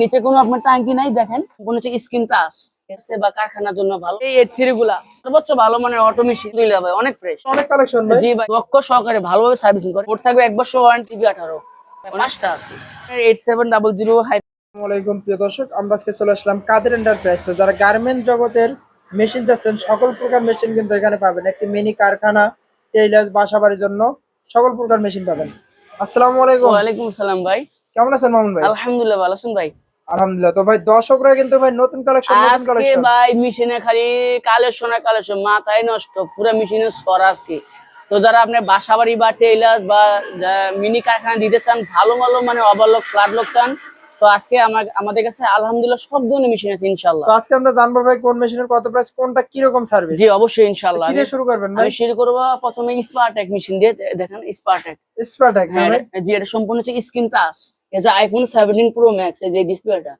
নিচে কোনো আপনার টাঙ্কি নাই দেখেন। কোনো হচ্ছে স্ক্রিন টাচ বা কারখানার জন্য ভালো। এই এর থ্রি গুলা সর্বোচ্চ ভালো মানে অটো মেশিন অনেক ফ্রেশ অনেক কালেকশন জি ভাই দক্ষ সহকারে ভালোভাবে সার্ভিসিং করে। ওর থাকবে এক বছর ওয়ারেন্টি টিভি আঠারো। পাঁচটা আছে। Eight seven double zero hi প্রিয় দর্শক আমরা আজকে চলে আসলাম কাদের এন্টারপ্রাইজ তো যারা গার্মেন্ট জগতের মেশিন যাচ্ছেন সকল প্রকার মেশিন কিন্তু এখানে পাবেন। একটি মিনি কারখানা টেইলার্স বাসা বাড়ির জন্য সকল প্রকার মেশিন পাবেন। আসসালামু আলাইকুম। ওয়ালাইকুম আসসালাম ভাই। কেমন আছেন মামুন ভাই? আলহামদুলিল্লাহ ভালো আছেন ভাই? আলহামদুলিল্লাহ। তো ভাই দর্শকরা কিন্তু ভাই নতুন কালেকশন নতুন কালেকশন ভাই মেশিনে খালি কালেকশন আর কালেকশন মাথায় নষ্ট পুরো মেশিনের সর আজকে। তো যারা আপনার বাসা বাড়ি বা টেইলার বা মিনি কারখানা দিতে চান ভালো ভালো মানে ওভারলক ফ্ল্যাট লোক চান তো আজকে আমাদের কাছে আলহামদুলিল্লাহ সব ধরনের মেশিন আছে ইনশাল্লাহ আজকে আমরা জানব ভাই কোন মেশিনের কত প্রাইস কোনটা কি রকম সার্ভিস জি অবশ্যই ইনশাল্লাহ কি দিয়ে শুরু করবেন ভাই? আমি শুরু করব প্রথমে স্পার্টেক মেশিন দিয়ে দেখেন স্পার্টেক স্পার্টাক হ্যাঁ জি এটা সম্পূর্ণ হচ্ছে স্ক্রিন টাচ এই যে আইফোন সেভেন্টিন প্রো ম্যাক্স এই যে ডিসপ্লেটা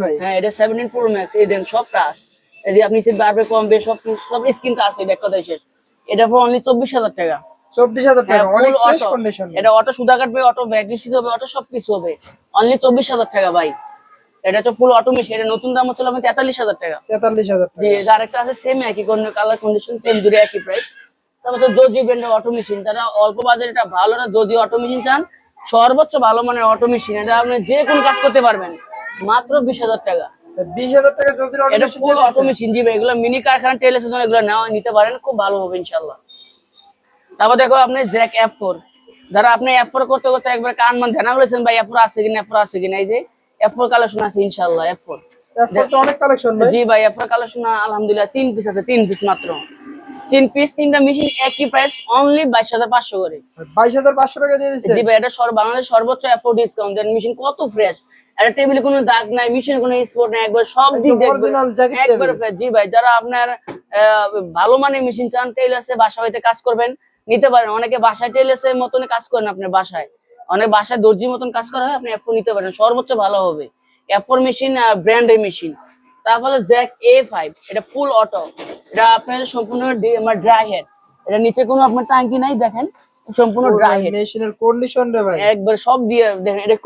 ভাই। হ্যাঁ এটা সেভেন্টিন প্রো ম্যাক্স এই দেন সব টাচ এই যে আপনি সে বাড়বে কমবে সব সব স্ক্রিন টাচ এটা এক কথায় শেষ এটা পর অনলি চব্বিশ হাজার টাকা। চব্বিশ হাজার টাকা হ্যাঁ, অনেক ফ্রেশ কন্ডিশন এটা অটো সুদা কাটবে অটো ব্যাগ হবে অটো সবকিছু হবে। অনলি চব্বিশ হাজার টাকা ভাই। এটা হচ্ছে ফুল অটো মেশিন এটা নতুন দাম হচ্ছে আমি তেতাল্লিশ হাজার টাকা। তেতাল্লিশ হাজার টাকা। আরেকটা আছে সেম একই কোন কালার কন্ডিশন সেম দুটো একই প্রাইস তারপর তো জোজি ব্র্যান্ডের অটো মেশিন তারা অল্প বাজারে এটা ভালো না যদি অটো মেশিন চান সর্বোচ্চ ভালো মানের অটো মেশিন এটা আপনি যে কোনো কাজ করতে পারবেন। মাত্র বিশ হাজার টাকা। বিশ হাজার টাকা এটা ফুল অটো মেশিন জি ভাই এগুলো মিনি কারখানা এগুলো নেওয়া নিতে পারেন খুব ভালো হবে ইনশাল্লাহ তারপর দেখো আপনি জ্যাক ফোর যারা আপনি ফোর করতে করতে একবার কান মান ধ্যান করেছেন ভাই ফোর আছে কিনা ফোর আছে কিনা এই যে ফোর কালেকশন আছে ইনশাল্লাহ ফোর অনেক কালেকশন জি ভাই ফোর কালেকশন আলহামদুলিল্লাহ তিন পিস আছে তিন পিস মাত্র। তিন পিস তিনটা মেশিন একই প্রাইস অনলি বাইশ হাজার পাঁচশো করে। বাইশ হাজার পাঁচশো টাকা দিয়ে দিচ্ছে? জি ভাই এটা বাংলাদেশ সর্বোচ্চ এফোর্ড ডিসকাউন্ট দেন মেশিন কত ফ্রেশ এটা টেবিলে কোনো দাগ নাই মেশিনে কোনো স্পট নাই একবার সব দিক একবার fresh। জি ভাই যারা আপনার ভালো মানের মেশিন চান টেইলার্সে বাসা বাড়িতে কাজ করবেন নিতে পারেন। অনেকে বাসায় টেইলার্সের মতন কাজ করেন আপনার বাসায়। অনেক বাসায় দর্জির মতন কাজ করা হয় আপনি এফোর নিতে পারেন। সর্বোচ্চ ভালো হবে। এফোর মেশিন ব্র্যান্ডের মেশিন তারপরে জ্যাক এ ফাইভ এটা ফুল অটো এটা আপনার সম্পূর্ণ ড্রাই হেড এটা নিচে কোনো আপনার টাঙ্কি নাই দেখেন। সম্পূর্ণ ড্রাই হেড মেশিনের কন্ডিশন রে ভাই। একবার সব দিয়ে দেখেন এটা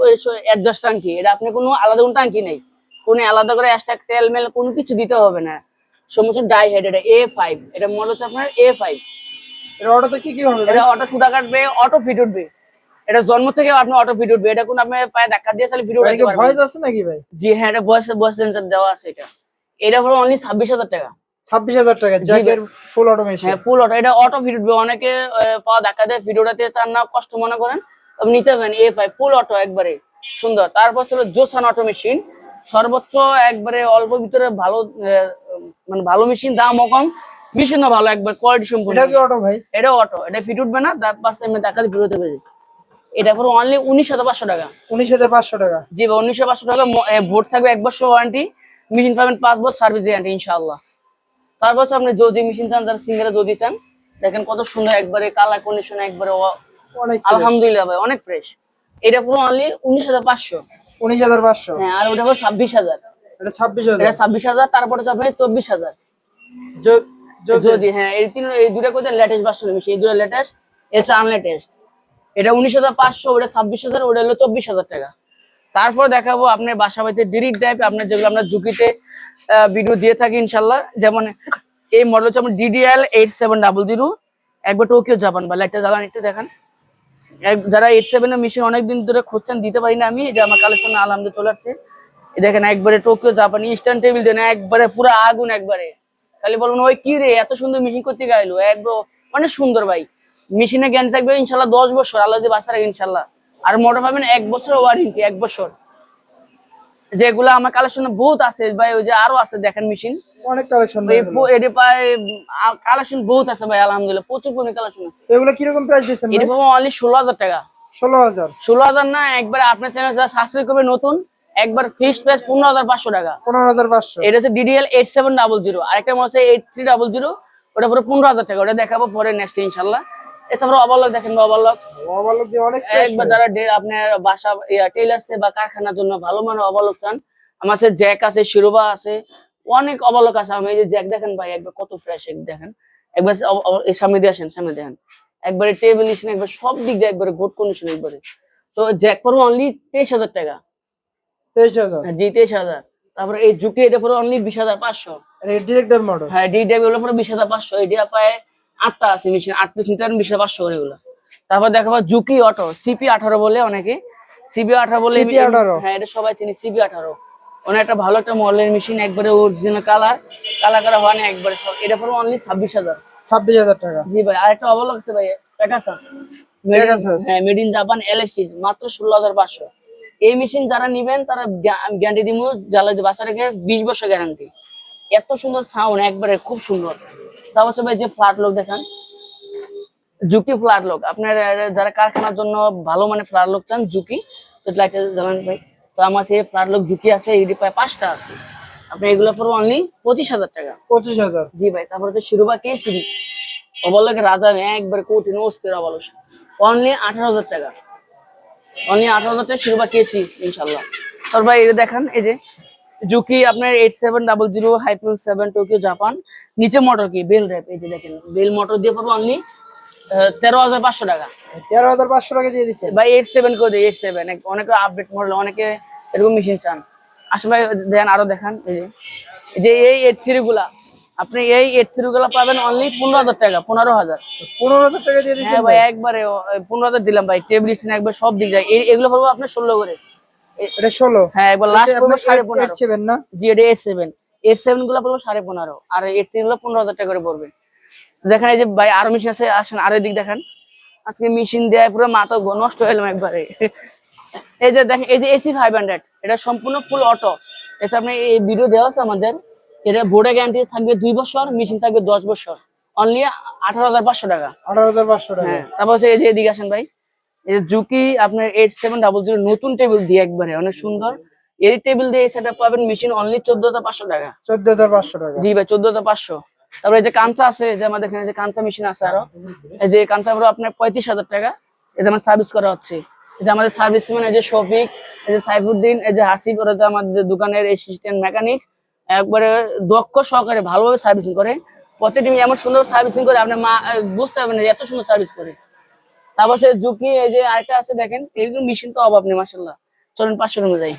অ্যাডজাস্ট টাঙ্কি। এটা আপনি কোনো আলাদা কোনো টাঙ্কি নেই। কোনো আলাদা করে এক্সট্রা তেল মেল কোনো কিছু দিতে হবে না। সমস্ত ড্রাই হেড এটা এ ফাইভ এটা মনে হচ্ছে আপনার এ ফাইভ এর অটোতে কি কি হবে এটা অটো সুতা কাটবে অটো ফিট উঠবে। এটা জন্ম থেকে আপনি অটো ফিট উঠবে। এটা কোন আপনি পায়ে ধাক্কা দিয়ে চালিয়ে ফিট পারবেন ভয়েস আছে নাকি ভাই? জি হ্যাঁ এটা বয়স বয়স সেন্সার দেওয়া আছে এটা। এটা হলো অনলি ছাব্বিশ হাজার টাকা। ছাব্বিশ হাজার টাকা জ্যাকের ফুল অটো মেশিন হ্যাঁ ফুল অটো এটা অটো ফিট অনেকে আহ, পা ধাক্কা দিয়ে উঠাতে চান না কষ্ট মনে করেন। আপনি নিতে পারেন এ ফাইভ ফুল অটো একবারে। সুন্দর। তারপর ছিল জোসান অটো মেশিন সর্বোচ্চ একবারে অল্প ভিতরে ভালো মানে ভালো মেশিন দামও কম। মেশিনও ভালো একবার কোয়ালিটি সম্পূর্ণ এটা কি অটো ভাই? এটা অটো এটা ফিট উঠবে না তার পাশে এমনি ধাক্কা দিয়ে হতে এটা পুরো অনলি উনিশ হাজার পাঁচশো টাকা। উনিশ হাজার পাঁচশো টাকা। জি ভাই উনিশশো পাঁচশো টাকা ভোট থাকবে এক বছর ওয়ারেন্টি মেশিন পাবেন পাঁচ বছর সার্ভিস গ্যারান্টি ইনশাআল্লাহ। তারপর হচ্ছে আপনি যদি মেশিন চান যারা সিঙ্গেলে যদি চান দেখেন কত সুন্দর একবারে কালার কন্ডিশন একবারে আলহামদুলিল্লাহ ভাই অনেক ফ্রেশ এটা পুরো অনলি উনিশ হাজার পাঁচশো। উনিশ হাজার পাঁচশো? হ্যাঁ আর ওটা হলো ছাব্বিশ হাজার। এটা ছাব্বিশ হাজার? এটা ছাব্বিশ হাজার তারপরে হচ্ছে আপনার চব্বিশ হাজার। যদি হ্যাঁ এই তিন এই দুটা লেটেস্ট এই দুটো লেটেস্ট এটা আনলেটেস্ট এটা উনিশ হাজার পাঁচশো ওটা ছাব্বিশ হাজার ওটা হলো চব্বিশ হাজার টাকা। তারপর দেখাবো আপনার বাসা বাড়িতে ডিরিট টাইপ আপনার যেগুলো আমরা ঝুঁকিতে ভিডিও দিয়ে থাকি ইনশাল্লাহ। যেমন এই মডেল হচ্ছে আমার DDL eight seven double zero একবার টোকিও জাপান বা লাইটটা জ্বালান একটু দেখেন। যারা এইট সেভেনের মেশিন অনেকদিন ধরে খুঁজছেন, দিতে পারি না আমি যে আমার কালেকশন আলহামদুলিল্লাহ চলে আসছে। দেখেন, একবারে টোকিও জাপানি ইস্টার্ন টেবিল দেন, একবারে পুরো আগুন একবারে। খালি বলবেন ওই কি রে, এত সুন্দর মেশিন করতে গাইলো একদম, অনেক সুন্দর ভাই। মেশিনে জ্ঞান থাকবে ইনশাল্লাহ দশ বছর, আল্লাহ বাঁচা রাখে ইনশাল্লাহ। আর মোটর পাবেন এক বছর ওয়ারেন্টি এক বছর। যেগুলো আমার কালেকশন বহুত আছে ভাই ওই যে আরও আছে দেখেন মেশিন অনেক কালেকশন এটি পায় কালেকশন বহুত আছে ভাই আলহামদুলিল্লাহ প্রচুর পরিমাণে কালেকশন আছে। এগুলো কীরকম প্রাইস দিচ্ছেন এটি পাবো অনলি ষোলো হাজার টাকা। ষোলো হাজার। ষোলো হাজার না একবার আপনার চ্যানেল যারা সাবস্ক্রাইব করবে নতুন একবার ফিক্সড প্রাইস পনেরো হাজার পাঁচশো টাকা। পনেরো হাজার পাঁচশো। এটা হচ্ছে DDL eight seven double zero আরেকটা মনে হচ্ছে এইট থ্রি ডাবল জিরো ওটা পুরো পনেরো হাজার টাকা ওটা দেখাবো পরে নেক্সট ইনশাল্লাহ। এ তারপরে অবালক দেখেন অবালক। ওভারলোক দিয়ে অনেক একবার যারা আপনার বাসা টেইলার্সে বা কারখানার জন্য ভালো মানের অবালক চান আমার কাছে জ্যাক আছে শিরোবা আছে অনেক অবালক আছে। আমি এই যে জ্যাক দেখেন ভাই একবার কত ফ্রেশ দেখেন। একবার এই সামনে দিয়ে আসেন সামনে দেখেন একবারে টেবিল ইসেন একবার সব দিক দিয়ে একবারে গুড কন্ডিশন একবারে। তো জ্যাক পড়ব অনলি তেইশ হাজার টাকা। তেইশ হাজার? জি তেইশ হাজার। তারপরে এই জুকি এটা পুরো অনলি বিশ হাজার পাঁচশো। ডিরেক্ট মডেল হ্যাঁ ডি গুলো বিশ হাজার পাঁচশো। এটা পায় আটটা আছে মেশিন আট পিস নিতে পারেন বিশ পাঁচশো করে এগুলো। তারপর দেখাবো জুকি অটো সিপি আঠারো বলে অনেকে। সিপি আঠারো বলে হ্যাঁ এটা সবাই চিনি সিপি আঠারো। অনেক একটা ভালো একটা মডেলের মেশিন একবারে অরিজিনাল কালার কালার করা হয় না একবারে সব এটা পুরো অনলি ছাব্বিশ হাজার। ছাব্বিশ হাজার টাকা। জি ভাই আর একটা অবলক আছে ভাই Pegasus। হ্যাঁ মেড ইন জাপান এলএসি মাত্র ষোলো হাজার পাঁচশো। এই মেশিন যারা নিবেন তারা গ্যারান্টি দিব জ্বালা বাসা রেখে বিশ বছর গ্যারান্টি এত সুন্দর সাউন্ড একবারে খুব সুন্দর। তারপর হচ্ছে যে ফ্ল্যাট লোক দেখান জুকি ফ্ল্যাট লোক আপনার যারা কারখানার জন্য ভালো মানে ফ্ল্যাট লোক চান জুকি তো লাইটে জ্বালান ভাই তো আমার সেই ফ্ল্যাট লোক জুকি আছে এগুলি প্রায় পাঁচটা আছে। আপনি এগুলো পড়ব অনলি পঁচিশ হাজার টাকা। পঁচিশ হাজার। জি ভাই তারপর হচ্ছে শিরোপা কে সিরিজ অবলকে রাজা একবার কঠিন অস্থির অবলস অনলি আঠারো হাজার টাকা। অনলি আঠারো হাজার টাকা শিরোপা কে সিরিজ ইনশাল্লাহ। তারপর ভাই এটা দেখান এই যে জুকি আপনার eight seven double zero hyphen seven Tokyo Japan নিচে মোটর কি? বেল র্যাপ এই যে দেখেন। বেল মোটর দিয়ে পাবো অনলি তেরো হাজার পাঁচশো টাকা। তেরো হাজার পাঁচশো টাকা দিয়ে দিচ্ছে ভাই এইট সেভেন করে দিই এইট সেভেন অনেকে আপডেট মডেল অনেকে এরকম মেশিন চান। আসলে ভাই দেন আরও দেখান এই যে। এই যে এই এইট থ্রি গুলা আপনি এই এইট থ্রি গুলা পাবেন অনলি পনেরো হাজার টাকা পনেরো হাজার। পনেরো হাজার টাকা দিয়ে দিচ্ছে হ্যাঁ ভাই একবারে পনেরো হাজার দিলাম ভাই টেবিল একবার সব দিক যায়। এগুলো পাবো আপনার ষোলো করে। এটা ষোলো। হ্যাঁ একবার লাস্ট পড়ব না? জি এটা গুলো পড়ব আর টাকা করে পড়বে। দেখেন এই যে ভাই আরও মেশিন আছে আসেন আরও দিক দেখেন। আজকে মেশিন দেয় পুরো মাথা গ- নষ্ট একবারে। এই যে দেখেন এই যে এসি ফাইভ হান্ড্রেড এটা সম্পূর্ণ ফুল অটো এটা আপনি এই ভিডিও দেওয়া আছে আমাদের। এটা বোর্ডে গ্যারান্টি থাকবে দুই বছর মেশিন থাকবে দশ বছর। অনলি আঠারো হাজার পাঁচশো টাকা। আঠারো হাজার পাঁচশো টাকা। হ্যাঁ তারপর এই যে এদিকে আসেন ভাই। এই জুকি আপনার এইট সেভেন ডাবল জিরো নতুন টেবিল দিয়ে একবারে অনেক সুন্দর। এই টেবিল দিয়ে এই সেট পাবেন মেশিন অনলি চোদ্দ হাজার পাঁচশো টাকা। চোদ্দ হাজার পাঁচশো টাকা। জি ভাই চোদ্দ হাজার পাঁচশো। তারপরে যে কাঞ্চা আছে যে আমাদের এখানে যে কাঞ্চা মেশিন আছে আরও এই যে কাঞ্চা পুরো আপনার পঁয়ত্রিশ হাজার টাকা। এটা আমার সার্ভিস করা হচ্ছে। এই যে আমাদের সার্ভিস মানে এই যে শফিক এই যে সাইফুদ্দিন এই যে হাসিব ওরা যে আমাদের দোকানের অ্যাসিস্ট্যান্ট মেকানিক্স একবারে দক্ষ সহকারে ভালোভাবে সার্ভিসিং করে। প্রতিটি এমন সুন্দর সার্ভিসিং করে আপনি মা বুঝতে পারবেন না যে এত সুন্দর সার্ভিস করে। তারপর সে ঝুঁকি এই যে আরেকটা আছে দেখেন এইগুলো মেশিন তো অভাব নেই মাসাল্লাহ চলুন পাঁচশো রুমে যাই?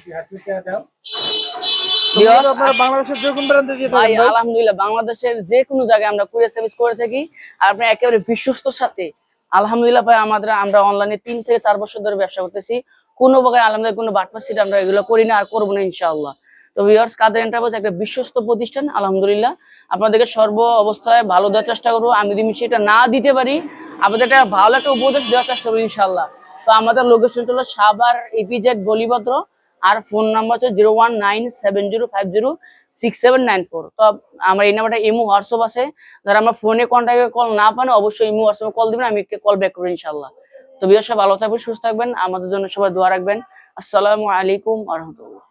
আলহামদুলিল্লাহ বাংলাদেশের যে কোনো জায়গায় আমরা কুরিয়ার সার্ভিস করে থাকি আর আপনার একেবারে বিশ্বস্ত সাথে আলহামদুলিল্লাহ ভাই আমাদের আমরা অনলাইনে তিন থেকে চার বছর ধরে ব্যবসা করতেছি। কোনো প্রকার আলহামদুলিল্লাহ কোনো বাটপার সিট আমরা এগুলো করি না আর করব না ইনশাআল্লাহ। তো ভিউয়ার্স কাদের এন্টারপ্রাইজ একটা বিশ্বস্ত প্রতিষ্ঠান, আলহামদুলিল্লাহ। আপনাদেরকে সর্ব অবস্থায় ভালো দেওয়ার চেষ্টা করব। আমি যদি সেটা না দিতে পারি, আপনাদের একটা ভালো একটা উপদেশ দেওয়ার চেষ্টা করব ইনশাল্লাহ তো আমাদের লোকেশন হলো সাবার ইপিজেড গলিপত্র, আর ফোন নাম্বার হচ্ছে zero one nine seven zero five zero six seven nine four তো আমার এই নাম্বারটা ইমো, হোয়াটসঅ্যাপ আছে। যারা আমার ফোনে কন্ট্যাক্টে কল না পান, অবশ্যই ইমো, হোয়াটসঅ্যাপে কল দিবেন, আমি কল ব্যাক করব ইনশাল্লাহ তো বিয়ার সব ভালো থাকবেন, সুস্থ থাকবেন। আমাদের জন্য সবাই দোয়া রাখবেন। আসসালামু আলাইকুম আহমতুল্লাহ